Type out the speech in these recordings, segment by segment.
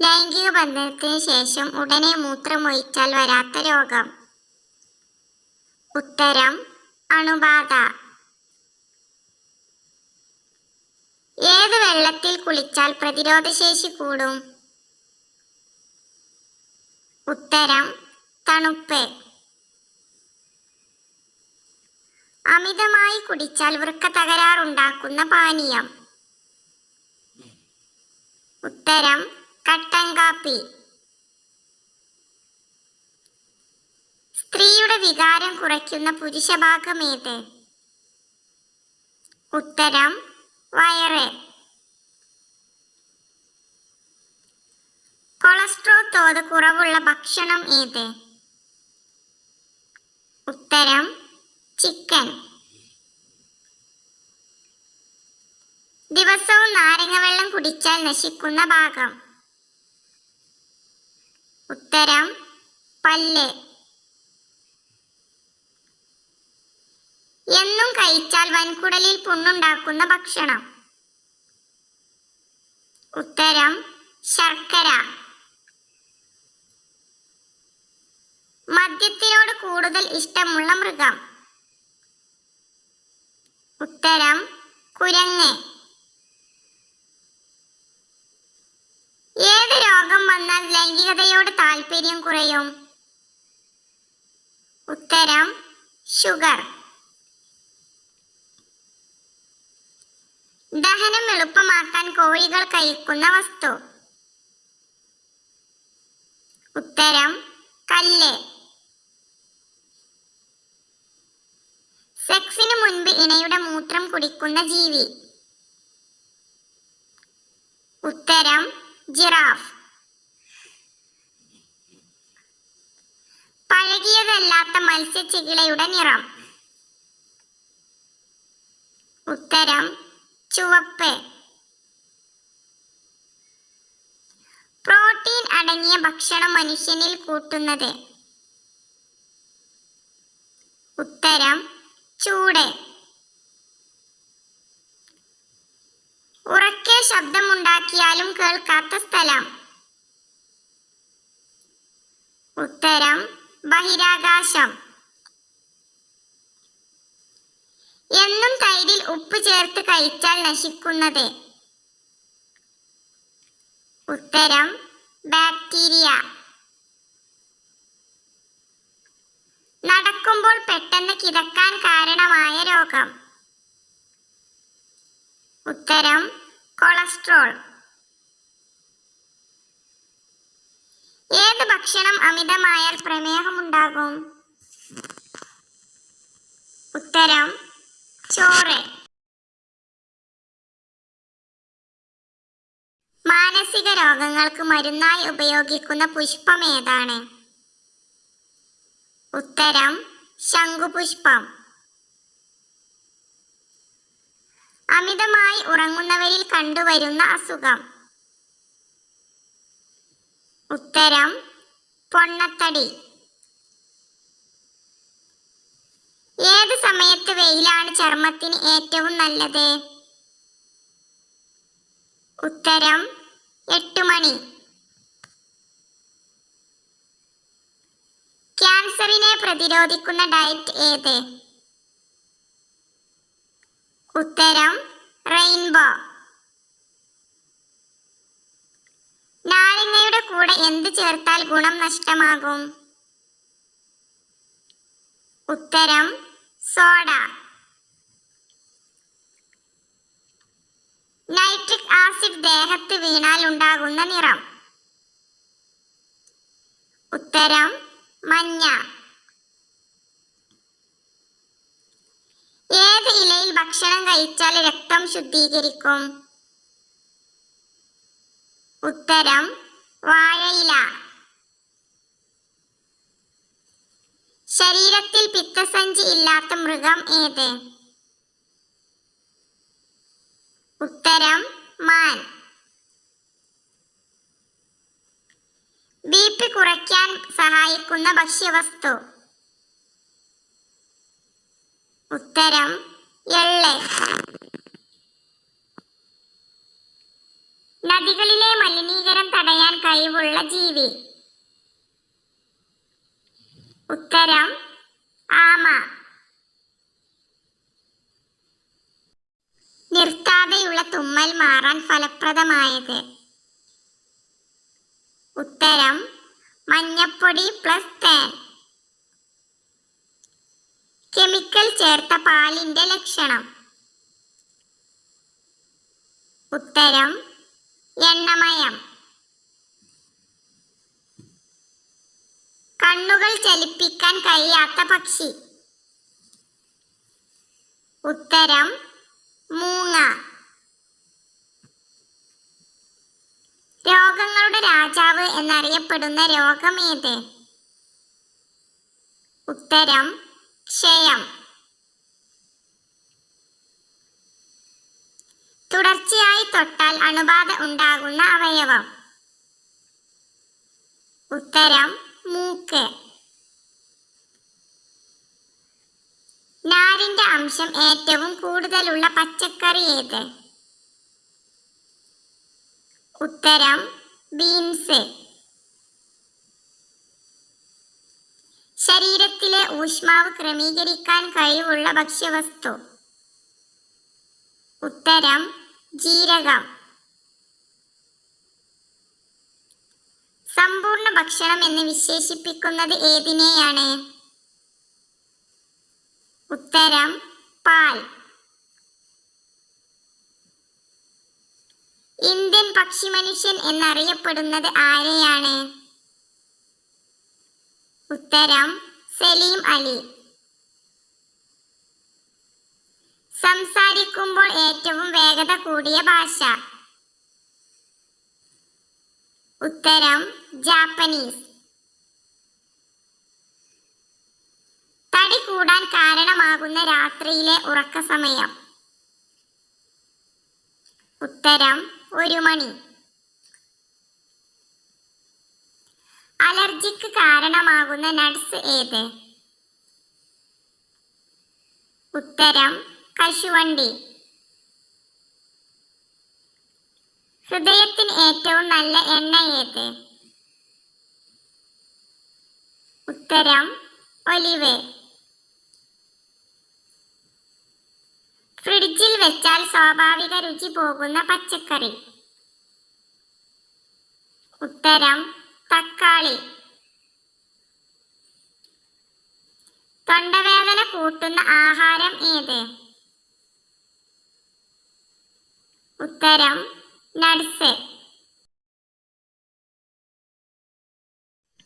ലൈംഗിക ബന്ധനത്തിന് ശേഷം ഉടനെ മൂത്രമൊഴിച്ചാൽ വരാത്ത രോഗം. ഉത്തരം അണുബാധ. ഏത് വെള്ളത്തിൽ കുളിച്ചാൽ പ്രതിരോധശേഷി കൂടും? ഉത്തരം തണുപ്പ്. അമിതമായി കുടിച്ചാൽ വൃക്ക തകരാറുണ്ടാക്കുന്ന പാനീയം. ഉത്തരം കട്ടൻ കാപ്പി. സ്ത്രീയുടെ വികാരം കുറയ്ക്കുന്ന പുരുഷഭാഗം ഏത്? ഉത്തരം വയറ്. കൊളസ്ട്രോൾ തോത് കുറവുള്ള ഭക്ഷണം ഏത്? ഉത്തരം ചിക്കൻ. ദിവസവും നാരങ്ങ വെള്ളം കുടിച്ചാൽ നശിക്കുന്ന ഭാഗം. ഉത്തരം പല്ല്. എന്നും കഴിച്ചാൽ വൻകുടലിൽ പുണ്ണുണ്ടാക്കുന്ന ഭക്ഷണം. ഉത്തരം ശർക്കര. മദ്യത്തിനോട് കൂടുതൽ ഇഷ്ടമുള്ള മൃഗം. ഉത്തരം കുരങ്ങ് ഏത് രോഗം വന്നാൽ ലൈംഗികതയോട് താല്പര്യം കുറയും. ഉത്തരം ഷുഗർ. ദഹനം എളുപ്പമാക്കാൻ കോഴികൾ കഴിക്കുന്ന വസ്തു. ഉത്തരം കല്ല്. സെക്സിന് മുൻപ് ഇണയുടെ മൂത്രം കുടിക്കുന്ന ജീവി. ഉത്തരം ജിറാഫ്. പഴകിയതല്ലാത്ത മത്സ്യച്ചികിളയുടെ നിറം. ഉത്തരം ചുവപ്പ്. പ്രോട്ടീൻ അടങ്ങിയ ഭക്ഷണം മനുഷ്യനിൽ കൂട്ടുന്നത്. ഉത്തരം ചൂട്. ഉറക്കെ ശബ്ദമുണ്ടാക്കിയാലും കേൾക്കാത്ത സ്ഥലം. ഉത്തരം ബഹിരാകാശം. എന്നും തൈരിൽ ഉപ്പ് ചേർത്ത് കഴിച്ചാൽ നശിക്കുന്നത്. ഉത്തരം ബാക്ടീരിയ. നടക്കുമ്പോൾ പെട്ടെന്ന് കിടക്കാൻ കാരണമായ രോഗം. ഉത്തരം കൊളസ്ട്രോൾ ഏത് ഭക്ഷണം അമിതമായാൽ പ്രമേഹമുണ്ടാകും. ഉത്തരം ചോറ്. മാനസിക രോഗങ്ങൾക്ക് മരുന്നായി ഉപയോഗിക്കുന്ന പുഷ്പം ഏതാണ്? ഉത്തരം ശംഖുപുഷ്പം. അമിതമായി ഉറങ്ങുന്നവരിൽ കണ്ടുവരുന്ന അസുഖം. ഉത്തരം പൊണ്ണത്തടി. ഏത് സമയത്ത് വെയിലാണ് ചർമ്മത്തിന് ഏറ്റവും നല്ലത്? ഉത്തരം എട്ട് മണി. ക്യാൻസറിനെ പ്രതിരോധിക്കുന്ന ഡയറ്റ് ഏത്? ഉത്തരം റെയിൻബോ. നാരങ്ങയുടെ കൂടെ എന്ത് ചേർത്താൽ ഗുണം നഷ്ടമാകും? ഉത്തരം സോഡ. നൈട്രിക് ആസിഡ് ദേഹത്ത് വീണാൽ ഉണ്ടാകുന്ന നിറം. ഉത്തരം മഞ്ഞ. ഏത് ഇലയിൽ ഭക്ഷണം കഴിച്ചാൽ രക്തം ശുദ്ധീകരിക്കും? ഉത്തരം വാഴയില ശരീരത്തിൽ പിത്തസഞ്ചി ഇല്ലാത്ത മൃഗം ഏത്? ഉത്തരം മാൻ. ബി പി കുറയ്ക്കാൻ സഹായിക്കുന്ന ഭക്ഷ്യവസ്തു. ഉത്തരം എള്ള്. നദികളിലെ മലിനീകരണം തടയാൻ കഴിവുള്ള ജീവി. ഉത്തരം ആമ. നിർത്താതെയുള്ള തുമ്മൽ മാറാൻ ഫലപ്രദമായത്. ഉത്തരം മഞ്ഞപ്പൊടി പ്ലസ് തേൻ. കെമിക്കൽ ചേർത്ത പാലിന്റെ ലക്ഷണം. ഉത്തരം എണ്ണമയം. കണ്ണുകൾ ചലിപ്പിക്കാൻ കഴിയാത്ത പക്ഷി. ഉത്തരം മൂങ്ങ. രോഗങ്ങളുടെ രാജാവ് എന്നറിയപ്പെടുന്ന രോഗം ഏത്? ഉത്തരം ക്ഷയം. തുടർച്ചയായി തൊട്ടാൽ അണുബാധ ഉണ്ടാകുന്ന അവയവം. ഉത്തരം മൂക്ക്. നാരിന്റെ അംശം ഏറ്റവും കൂടുതലുള്ള പച്ചക്കറി ഏത്? ഉത്തരം ബീൻസ്. ശരീരത്തിലെ ഊഷ്മാവ് ക്രമീകരിക്കാൻ കഴിവുള്ള ഭക്ഷ്യവസ്തു. ഉത്തരം ജീരകം. സമ്പൂർണ ഭക്ഷണം എന്ന് വിശേഷിപ്പിക്കുന്നത് ഏതിനെയാണ്? ഉത്തരം പാൽ. ഇന്ത്യൻ പക്ഷി മനുഷ്യൻ എന്നറിയപ്പെടുന്നത് ആരെയാണ്? ഉത്തരം സലീം അലി. സംസാരിക്കുമ്പോൾ ഏറ്റവും വേഗത കൂടിയ ഭാഷ. ഉത്തരം ജാപ്പനീസ്. തടി കൂടാൻ കാരണമാകുന്ന രാത്രിയിലെ ഉറക്ക സമയം. ഉത്തരം ഒരു മണി. അലർജിക്ക് കാരണമാകുന്ന നട്സ് ഏത്? ഉത്തരം കശുവണ്ടി. ഹൃദയത്തിന് ഏറ്റവും നല്ല എണ്ണ ഏത്? ഉത്തരം ഒലിവ്. ഫ്രിഡ്ജിൽ വെച്ചാൽ സ്വാഭാവിക രുചി പോകുന്ന പച്ചക്കറി. ഉത്തരം തക്കാളി. തൊണ്ടവേദന കൂട്ടുന്ന ആഹാരം ഏത്? ഉത്തരം നട്സ്.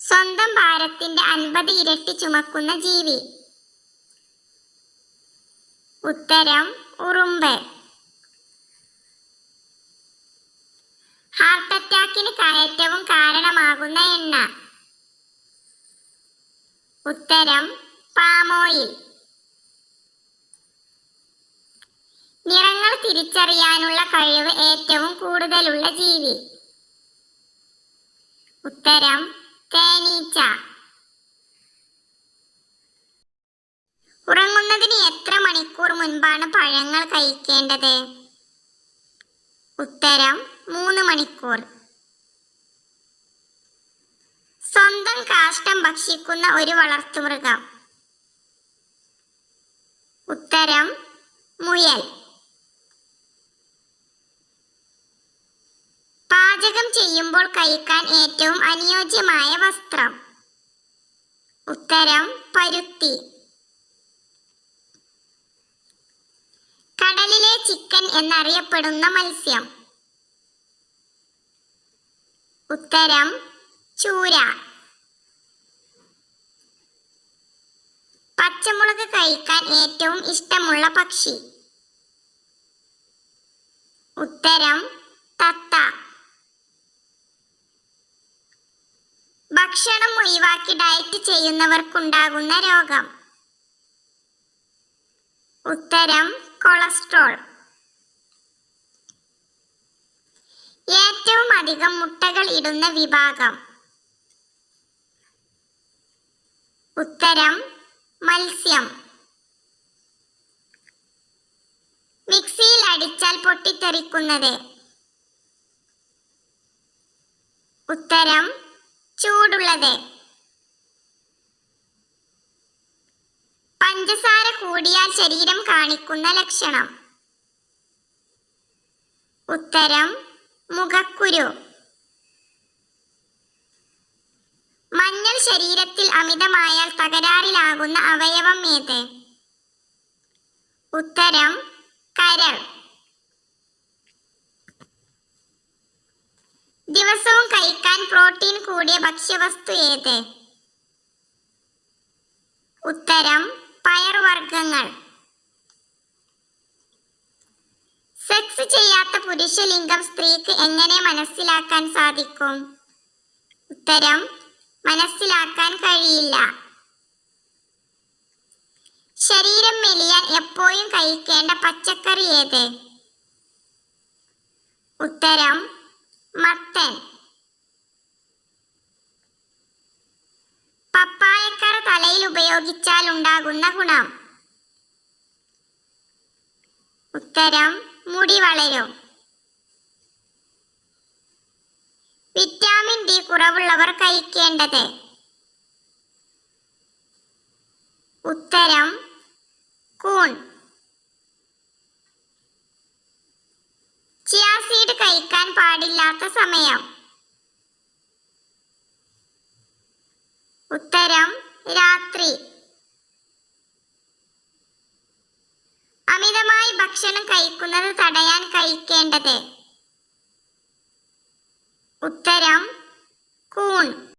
സ്വന്തം ഭാരത്തിന്റെ അൻപത് ഇരട്ടി ചുമക്കുന്ന ജീവി. ഉത്തരം ഉറുമ്പ്. ഹാർട്ട് അറ്റാക്കിന് കയറ്റവും കാരണമാകുന്ന എണ്ണ. ഉത്തരം പാമോയിൽ. നിറങ്ങൾ തിരിച്ചറിയാനുള്ള കഴിവ് ഏറ്റവും കൂടുതലുള്ള ജീവി. ഉത്തരം തേനീച്ച. ഉറങ്ങുന്നതിന് എത്ര മണിക്കൂർ മുൻപാണ് പഴങ്ങൾ കഴിക്കേണ്ടത്? ഉത്തരം മൂന്ന് മണിക്കൂർ. സ്വന്തം കാഷ്ടം ഭക്ഷിക്കുന്ന ഒരു വളർത്തുമൃഗം ഉത്തരം മുയൽ. പാചകം ചെയ്യുമ്പോൾ കഴിക്കാൻ ഏറ്റവും അനുയോജ്യമായ വസ്ത്രം. ഉത്തരം പരുത്തി. കടലിലെ ചിക്കൻ എന്നറിയപ്പെടുന്ന മത്സ്യം. ഉത്തരം ചൂര. പച്ചമുളക് കഴിക്കാൻ ഏറ്റവും ഇഷ്ടമുള്ള പക്ഷി. ഉത്തരം തത്ത. ഭക്ഷണം ഒഴിവാക്കി ഡയറ്റ് ചെയ്യുന്നവർക്കുണ്ടാകുന്ന രോഗം. ഉത്തരം കൊളസ്ട്രോൾ ഏറ്റവും അധികം മുട്ടകൾ ഇടുന്ന വിഭാഗം. ഉത്തരം മത്സ്യം. മിക്സിയിൽ അടിച്ചാൽ പൊട്ടിത്തെറിക്കുന്നത്. ഉത്തരം ചൂടുള്ളത്. പഞ്ചസാര കൂടിയാൽ ശരീരം കാണിക്കുന്ന ലക്ഷണം. ഉത്തരം മുഖക്കുരു. മഞ്ഞൾ ശരീരത്തിൽ അമിതമായാൽ തകരാറിലാകുന്ന അവയവം ഏത്? ഉത്തരം കരൾ. ദിവസവും കഴിക്കാൻ പ്രോട്ടീൻ കൂടിയ ഭക്ഷ്യവസ്തു ഏത്? ഉത്തരം പയർവർഗങ്ങൾ സെക്സ് ചെയ്യാത്ത പുരുഷലിംഗം സ്ത്രീക്ക് എങ്ങനെ മനസ്സിലാക്കാൻ സാധിക്കും? ഉത്തരം മനസ്സിലാക്കാൻ കഴിയില്ല. ശരീരം മെലിയാൻ എപ്പോഴും കഴിക്കേണ്ട പച്ചക്കറി ഏത്? ഉത്തരം മത്തൻ. പപ്പായക്കറ തലയിൽ ഉപയോഗിച്ചാൽ ഉണ്ടാകുന്ന ഗുണം. ഉത്തരം മുടി വളരും. വിറ്റാമിൻ ഡി കുറവുള്ളവർ കഴിക്കേണ്ടത്. ഉത്തരം കൂൺ. ചിയാസീഡ് കഴിക്കാൻ പാടില്ലാത്ത സമയം. ഉത്തരം രാത്രി. അമിതമായി ഭക്ഷണം കഴിക്കുന്നത് തടയാൻ കഴിക്കേണ്ടത്. ഉത്തരം കൂൺ.